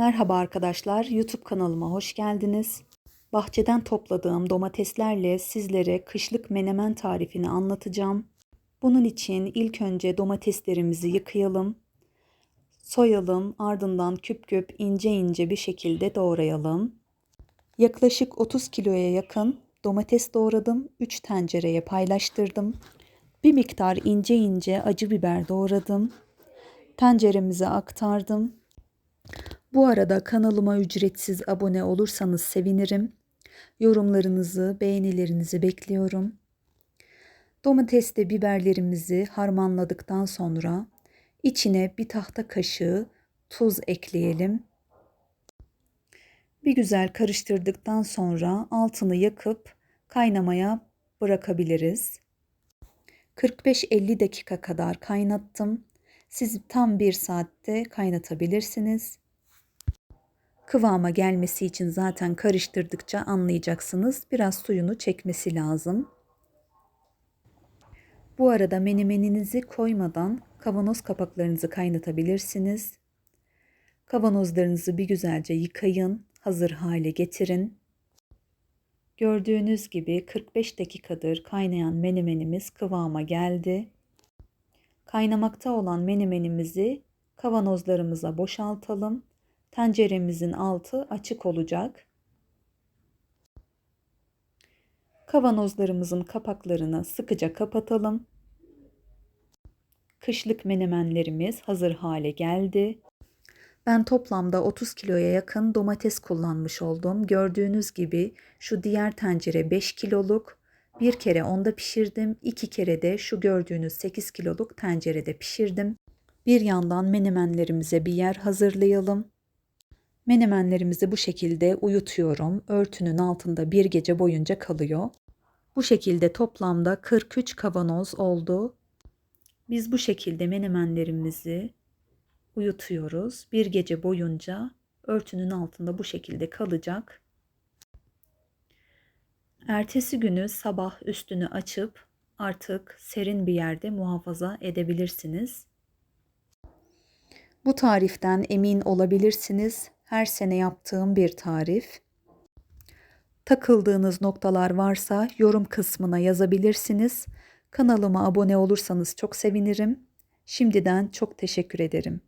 Merhaba arkadaşlar, YouTube kanalıma hoş geldiniz. Bahçeden topladığım domateslerle sizlere kışlık menemen tarifini anlatacağım. Bunun için ilk önce domateslerimizi yıkayalım, soyalım, ardından küp küp ince ince bir şekilde doğrayalım. Yaklaşık 30 kiloya yakın domates doğradım, 3 tencereye paylaştırdım. Bir miktar ince ince acı biber doğradım. Tenceremize aktardım. Bu arada kanalıma ücretsiz abone olursanız sevinirim. Yorumlarınızı, beğenilerinizi bekliyorum. Domatesle biberlerimizi harmanladıktan sonra içine bir tahta kaşığı tuz ekleyelim. Bir güzel karıştırdıktan sonra altını yakıp kaynamaya bırakabiliriz. 45-50 dakika kadar kaynattım. Siz tam bir saatte kaynatabilirsiniz. Kıvama gelmesi için zaten karıştırdıkça anlayacaksınız. Biraz suyunu çekmesi lazım. Bu arada menemeninizi koymadan kavanoz kapaklarınızı kaynatabilirsiniz. Kavanozlarınızı bir güzelce yıkayın, hazır hale getirin. Gördüğünüz gibi 45 dakikadır kaynayan menemenimiz kıvama geldi. Kaynamakta olan menemenimizi kavanozlarımıza boşaltalım. Tenceremizin altı açık olacak. Kavanozlarımızın kapaklarını sıkıca kapatalım. Kışlık menemenlerimiz hazır hale geldi. Ben toplamda 30 kiloya yakın domates kullanmış oldum. Gördüğünüz gibi şu diğer tencere 5 kiloluk. Bir kere onda pişirdim. iki kere de şu gördüğünüz 8 kiloluk tencerede pişirdim. Bir yandan menemenlerimize bir yer hazırlayalım. Menemenlerimizi bu şekilde uyutuyorum. Örtünün altında bir gece boyunca kalıyor. Bu şekilde toplamda 43 kavanoz oldu. Biz bu şekilde menemenlerimizi uyutuyoruz. Bir gece boyunca örtünün altında bu şekilde kalacak. Ertesi günü sabah üstünü açıp artık serin bir yerde muhafaza edebilirsiniz. Bu tariften emin olabilirsiniz. Her sene yaptığım bir tarif. Takıldığınız noktalar varsa yorum kısmına yazabilirsiniz. Kanalıma abone olursanız çok sevinirim. Şimdiden çok teşekkür ederim.